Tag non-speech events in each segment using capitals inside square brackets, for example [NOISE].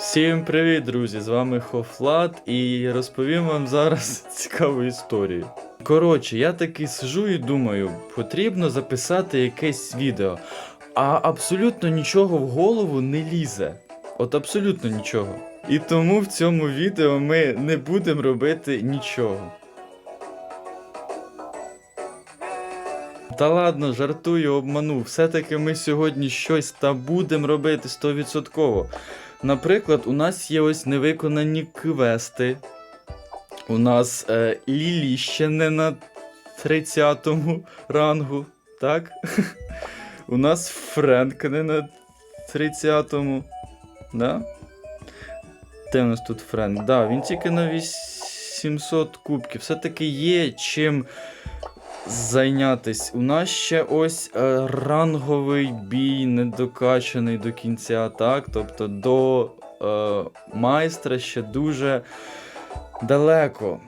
Всім привіт, друзі! З вами Хофлат і розповім вам зараз [LAUGHS] цікаву історію. Коротше, я таки сижу і думаю, потрібно записати якесь відео, а абсолютно нічого в голову не лізе. От абсолютно нічого. І тому в цьому відео ми не будемо робити нічого. Та ладно, жартую, обманув. Все-таки ми сьогодні щось та будемо робити 100%. Наприклад, у нас є ось невиконані квести. У нас е, Лілі ще не на 30-му рангу, так? [LAUGHS] У нас Френк не на 30-му. Да? Де у нас тут Френк? Да, він тільки на 800 кубків. Все-таки є чим зайнятись. У нас ще ось е, ранговий бій недокачаний до кінця, так? Тобто до е, майстра ще дуже далеко.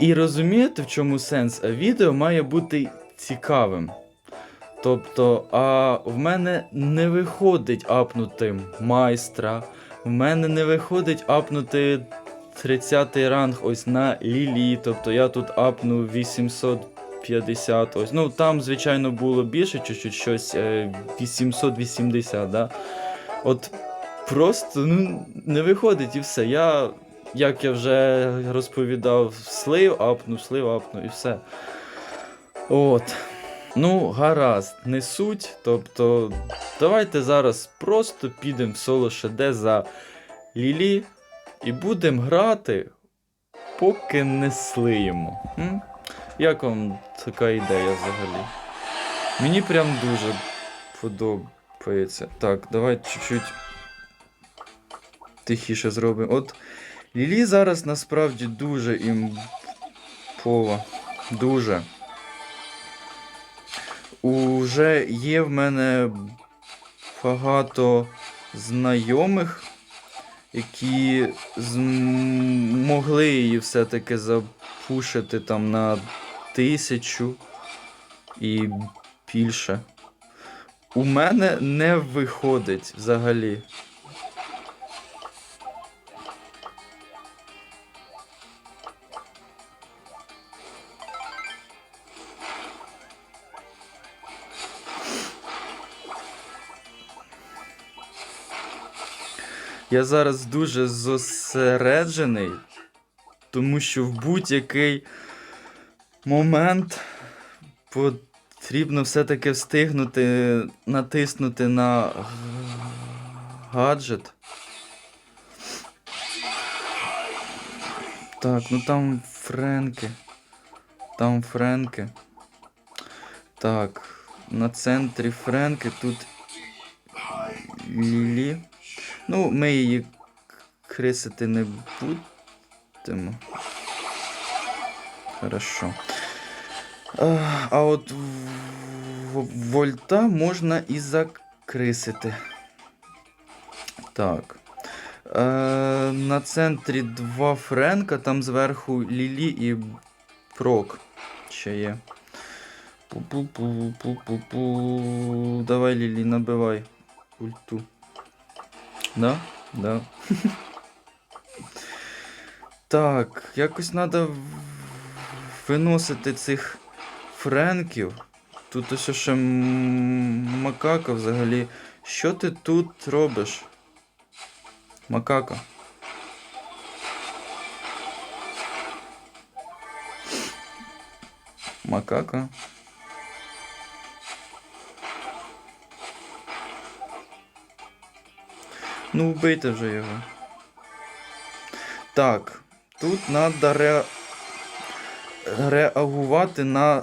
І розумієте, в чому сенс? Відео має бути цікавим. Тобто, а в мене не виходить апнути майстра, в мене не виходить апнути 30 ранг ось на Лілі. Тобто я тут апну 850. Ось. Ну там, звичайно, було більше, чуть-чуть щось е, 880, да? От просто ну, не виходить і все. Я, як я вже розповідав, слив, апну, слив, апну і все. От. Ну, гаразд, не суть. Тобто, давайте зараз просто підемо в соло ШД за Лілі і будемо грати, поки не слиємо. М? Як вам така ідея взагалі? Мені прям дуже подобається. Так, давай чуть-чуть тихіше зробимо. От Лілі зараз насправді дуже імпова. Дуже. Уже є в мене багато знайомих, які змогли її все-таки запушити там на тисячу і більше. У мене не виходить взагалі. Я зараз дуже зосереджений, тому що в будь-який момент потрібно все-таки встигнути натиснути на гаджет. Так, ну там Френки. Там Френки. Так, на центрі Френки тут Лілі. Ну, ми її крисити не будемо. Хорошо. А, от вольта можна і закрисити. Так. Е, на центрі два Френка, там зверху Лілі і Прок ще є. Пу-пу-пу-пу-пу-пу. Давай, Лілі, набивай ульту. Да? Да. [LAUGHS] Так, якось треба виносити цих френків. Тут ось ще макака взагалі. Що ти тут робиш? Макака. Макака. Ну, вбийте вже його. Так, тут треба ре... реагувати на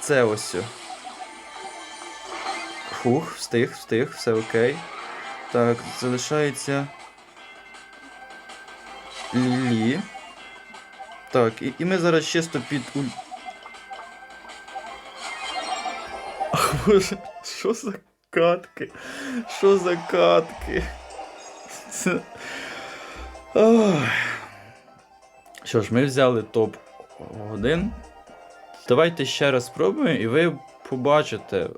це ось. Фух, встиг, встиг, все окей. Так, залишається. Лілі. Так, і, і ми зараз чисто під уль. [LAUGHS] Боже, що за катки? Що за катки? [LAUGHS] Це... Що ж, ми взяли топ-1. Давайте ще раз спробуємо, і ви побачите,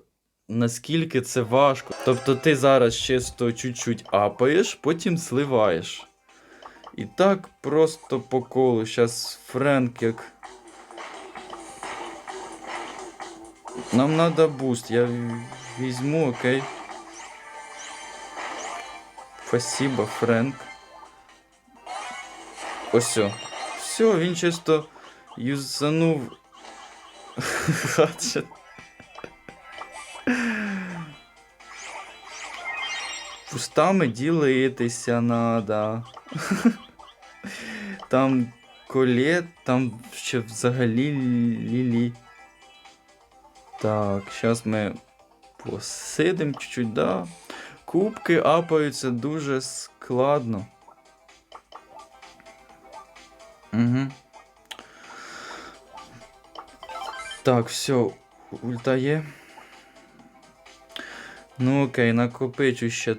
наскільки це важко. Тобто ти зараз чисто чуть-чуть апаєш, потім сливаєш. І так просто по колу. Щас Френк як. Нам надо буст. Я візьму, окей. Спасибо, Френк. Ось. Все, він чисто юзанув гаджет. Пустами ділитися надо. Там колет, там ще взагалі лілі. Так, зараз ми посидимо чуть-чуть, да. Кубки апаються дуже складно. Угу. Так, все, ульта є. Ну окей, накопичу ще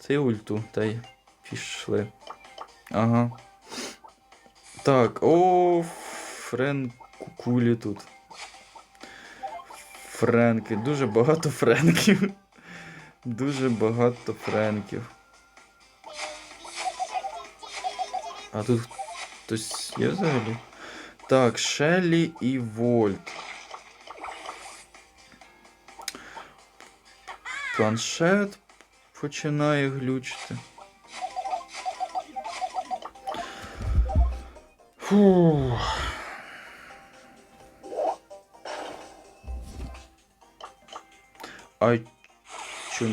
ти ульту, та й пішли. Ага. Так, о, Френ кулі тут. Френки. Дуже багато френків. Дуже багато френків. А тут хтось є взагалі? Так, Шеллі і Вольт. Планшет починає глючити. Фу. А чо...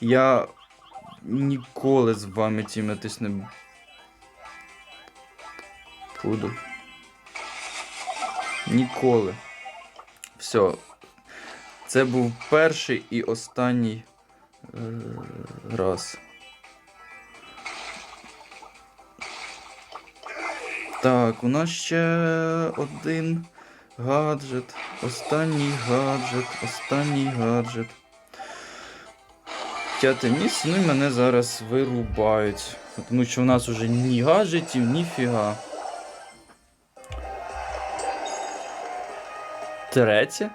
Я ніколи з вами тімитись не буду. Ніколи. Все. Це був перший і останній е, раз. Так, у нас ще один гаджет. Останній гаджет, останній гаджет. П'яте місце, ну і мене зараз вирубають. Тому що в нас уже ні гаджетів, ні фіга. Третє.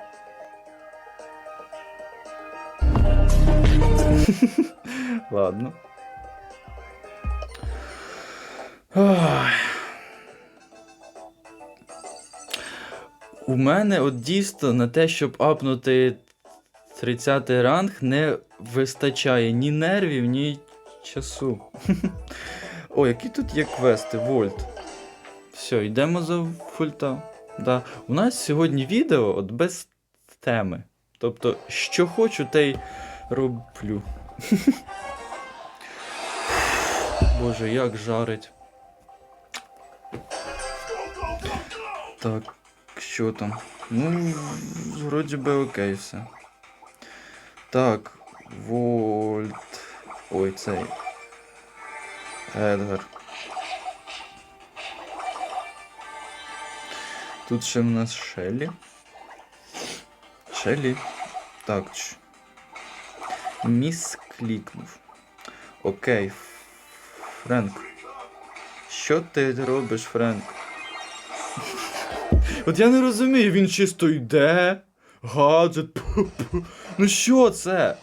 [LAUGHS] Ладно. Ой. У мене от дійсно на те, щоб апнути 30 ранг, не вистачає ні нервів, ні часу. [LAUGHS] О, які тут є квести, Вольт. Все, йдемо за фульта. Да. У нас сьогодні відео от без теми. Тобто, що хочу, те й роблю. [LAUGHS] Боже, як жарить. Так, що там? Ну, вроді би окей все. Так, Вольт. Ой, цей. Едгар. Тут ще в нас Шеллі. Шеллі. Так. ч- Міс клікнув. Окей. Френк. Що ти робиш, Френк? [LAUGHS] От я не розумію, він чисто йде. Гаджет. [LAUGHS] Ну що це?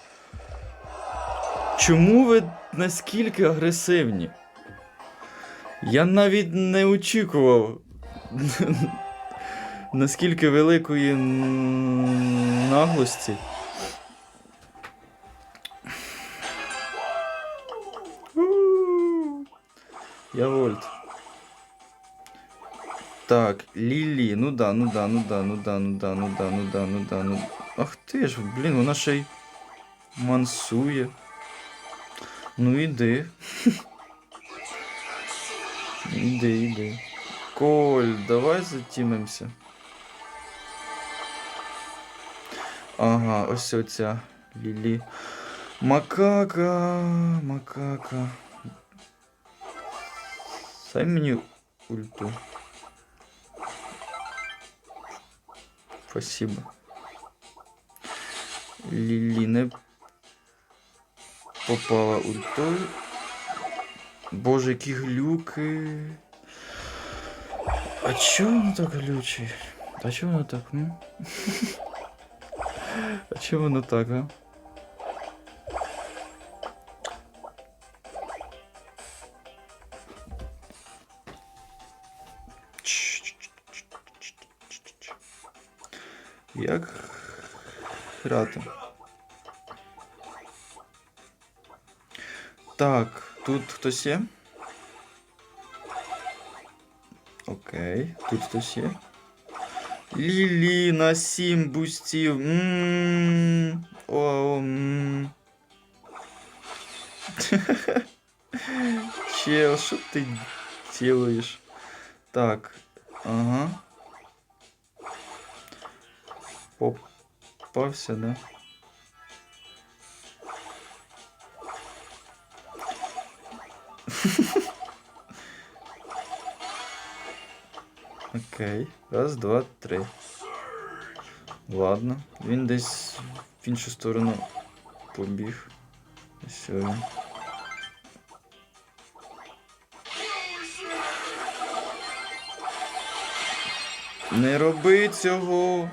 Чому ви наскільки агресивні? Я навіть не очікував [LAUGHS] наскільки великої наглості. Я вольт. Так, Лілі, ну да, ну да, ну да, ну да, ну да, ну да, ну да, ну да, ну. Ах ти ж, блін, вона ще й мансує. Ну іди. [LAUGHS] Іди, іди. Коль, давай затімимося. Ага, ось оця Лілі. Макака, макака. Дай мені ульту. Спасибо. Лілі не попала ультою. Боже, які глюки. А чого воно так глючить? А чого воно так? М? [LAUGHS] А чого воно так, а? Як грати? Так, тут хтось є? Окей, тут хтось є. Лілі на сім бустів. Ммм. О, ммм. [LAUGHS] Чел, що ти делаєш? Так. Ага. Попався, да? Окей. Раз, два, три. Ладно. Він десь в іншу сторону побіг. Ось. Не роби цього.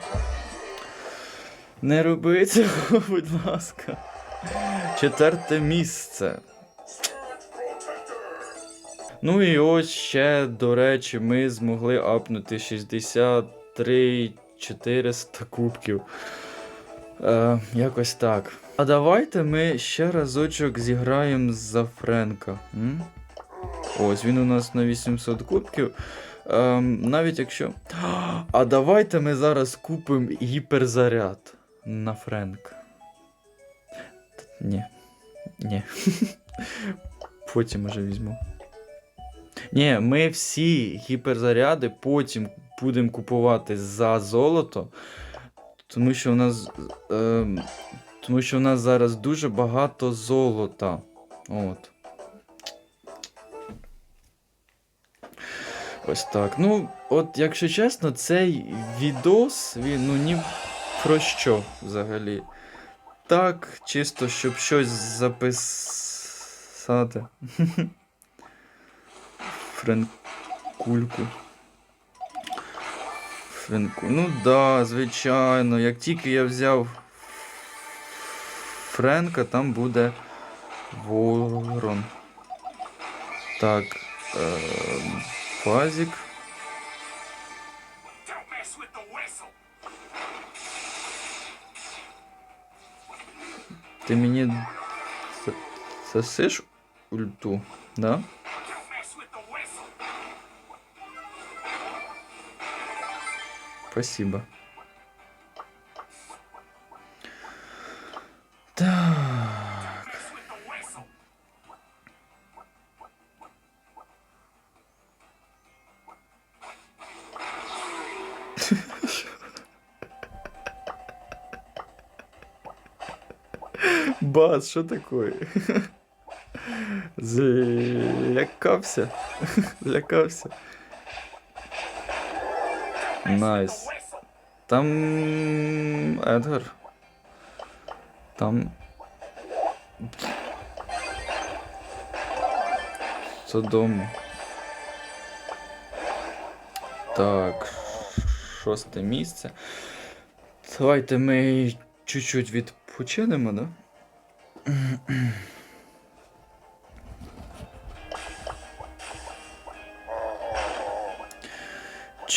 Не роби цього, [LAUGHS] будь ласка. Четверте місце. Ну і ось ще, до речі, ми змогли апнути 63 400 кубків. Е, якось так. А давайте ми ще разочок зіграємо за Френка. М? Ось він у нас на 800 кубків. Ем, навіть якщо. А давайте ми зараз купимо гіперзаряд на Френка. Ні. Ні. [LAUGHS] Потім уже візьму. Ні, ми всі гіперзаряди потім будемо купувати за золото, тому що у нас. ем, тому що у нас зараз дуже багато золота. От. Ось так. Ну, от, якщо чесно, цей відос, він ну ні про що взагалі. Так, чисто, щоб щось записати. [LAUGHS] Френкульку. Френку. Ну да, звичайно. Як тільки я взяв Френка, там буде ворон. Так. Е, Фазік. The whistle. Ти мені засиш ульту, да? Спасибо. Так. [LAUGHS] Бас, что такое? [LAUGHS] Злякався. [LAUGHS] Злякався. Найс. Там Едгар. Там. Содом. Так. Шосте місце. Давайте ми чуть-чуть відпочинемо, да?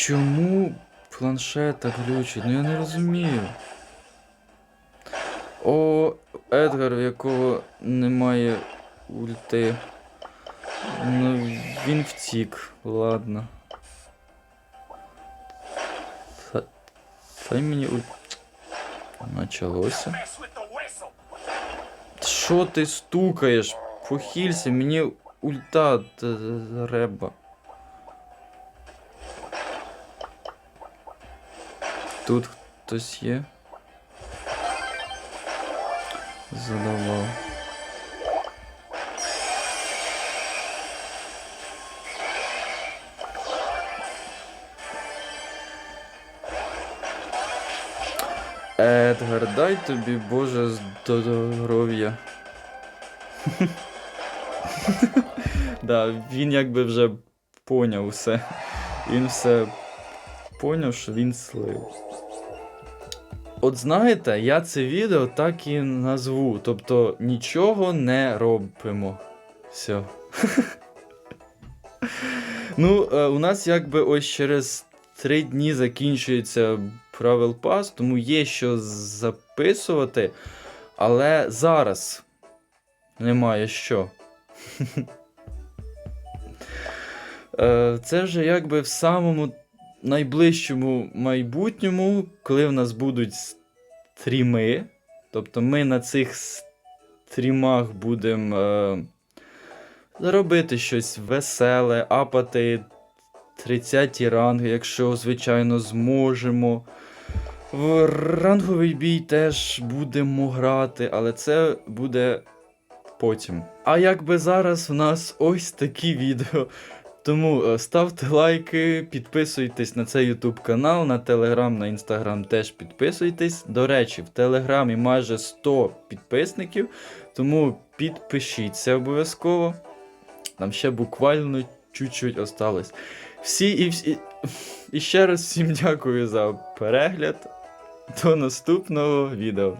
Чому планшет так? Ну я не розумію. О, Едгар, в якого немає ульти. Ну, він втік, ладно. Та- Дай мені уль... Началося. Mess with the whistle. Що ти стукаєш? Похилься, мені ульта треба. Тут хтось є. Задавав. Едгар, дай тобі Боже здоров'я. [LAUGHS] да, він якби вже поняв все. Він все поняв, що він слив. От знаєте, я це відео так і назву. Тобто нічого не робимо. Все. [LAUGHS] ну, е, у нас якби ось через три дні закінчується правил пас, тому є що записувати, але зараз немає що. [LAUGHS] Е, Це вже якби в самому найближчому майбутньому, коли в нас будуть стріми. Тобто ми на цих стрімах будемо е, робити щось веселе, апати 30 ранги, якщо, звичайно, зможемо. В ранговий бій теж будемо грати, але це буде потім. А якби зараз у нас ось такі відео. Тому е, ставте лайки, підписуйтесь на цей YouTube канал, на Telegram, на Instagram теж підписуйтесь. До речі, в Телеграмі майже 100 підписників, тому підпишіться обов'язково. Там ще буквально чуть-чуть осталось. Всі і всі. І ще раз всім дякую за перегляд. До наступного відео.